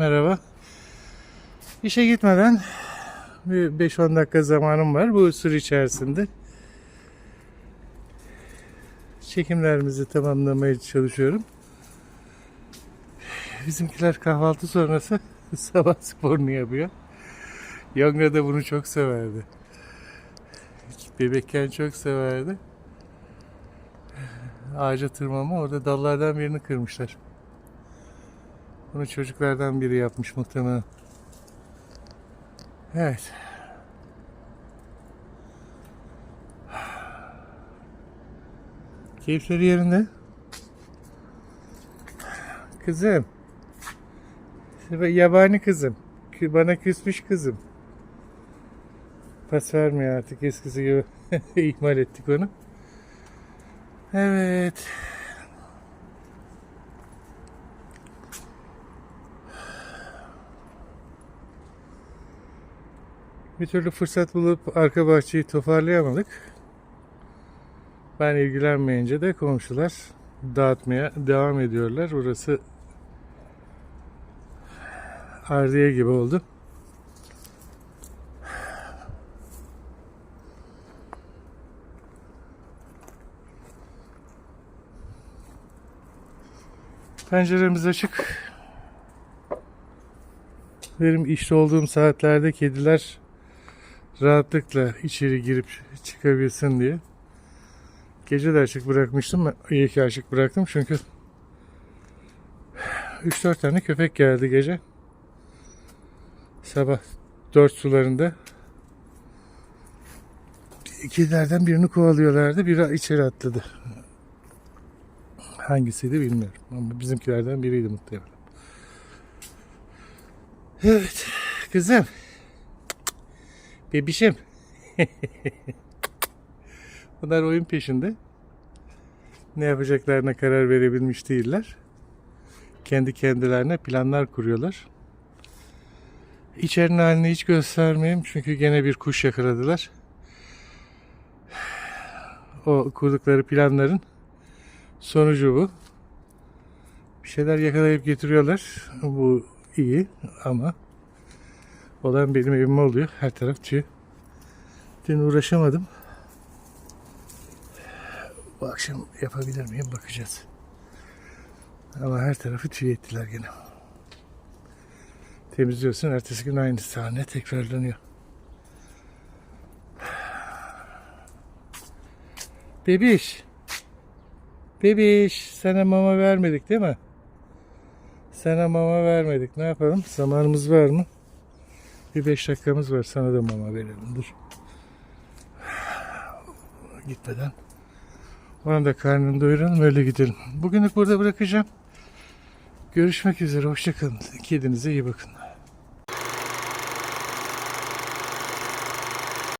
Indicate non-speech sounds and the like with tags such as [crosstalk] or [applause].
Merhaba. İşe gitmeden bir 5-10 dakika zamanım var bu süre içerisinde. Çekimlerimizi tamamlamaya çalışıyorum. Bizimkiler kahvaltı sonrası [laughs] sabah sporunu yapıyor. Yonga da bunu çok severdi. Bebekken çok severdi. Ağaca tırmanma orada dallardan birini kırmışlar. Bunu çocuklardan biri yapmış muhtemelen. Evet. Keyifleri yerinde. Kızım. Yabani kızım. Bana küsmüş kızım. Pas vermiyor artık eskisi gibi. [laughs] İhmal ettik onu. Evet. Bir türlü fırsat bulup arka bahçeyi toparlayamadık. Ben ilgilenmeyince de komşular dağıtmaya devam ediyorlar. Burası ardiye gibi oldu. Penceremiz açık. Benim işte olduğum saatlerde kediler rahatlıkla içeri girip çıkabilsin diye. Gece de açık bırakmıştım. İyi ki açık bıraktım çünkü 3-4 tane köpek geldi gece. Sabah 4 sularında. Kedilerden birini kovalıyorlardı. Biri içeri atladı. Hangisiydi bilmiyorum. Ama bizimkilerden biriydi muhtemelen. Evet. Kızım. Bebişim. [laughs] Bunlar oyun peşinde. Ne yapacaklarına karar verebilmiş değiller. Kendi kendilerine planlar kuruyorlar. İçerinin halini hiç göstermeyeyim çünkü gene bir kuş yakaladılar. O kurdukları planların sonucu bu. Bir şeyler yakalayıp getiriyorlar. Bu iyi ama olan benim evime oluyor. Her taraf tüy. Dün uğraşamadım. Bu akşam yapabilir miyim bakacağız. Ama her tarafı tüy ettiler gene. Temizliyorsun ertesi gün aynı sahne tekrarlanıyor. Bebiş. Bebiş sana mama vermedik değil mi? Sana mama vermedik. Ne yapalım? Zamanımız var mı? Bir beş dakikamız var. Sana da mama verelim. Dur. Gitmeden. Onun da karnını doyuralım. Öyle gidelim. Bugünlük burada bırakacağım. Görüşmek üzere. Hoşçakalın. Kedinize iyi bakın.